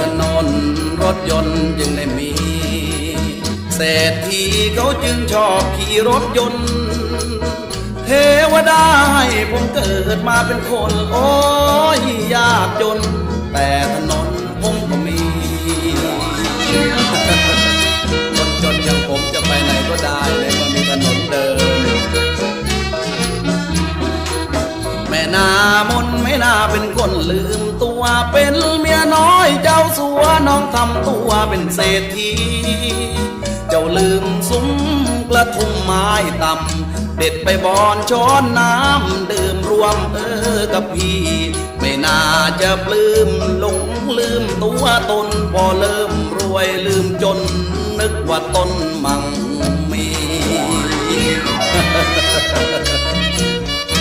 ถนนรถยนต์จึงได้มี เศรษฐีเขาจึงชอบขี่รถยนต์ เทวดาให้ผมเกิดมาเป็นคน โอ้ยยากจน แต่ถนนผมก็มีคนจนอย่างผมจะไปไหนก็ได้ในเมื่อมีถนนเดิน แม่นามนไม่น่าเป็นคนลืมตัวเป็นเมียน้อย เจ้าสัวน้องทำตัวเป็นเศรษฐี เจ้าลืมซุ้มกระทุ่มไม้ต่ำเด็ดไปบอนช้อนน้ำดื่มรวมเออกับพี่ ไม่น่าจะปลื้มหลงลืมตัวตนพอเริ่มรวยลืมจนนึกว่าตน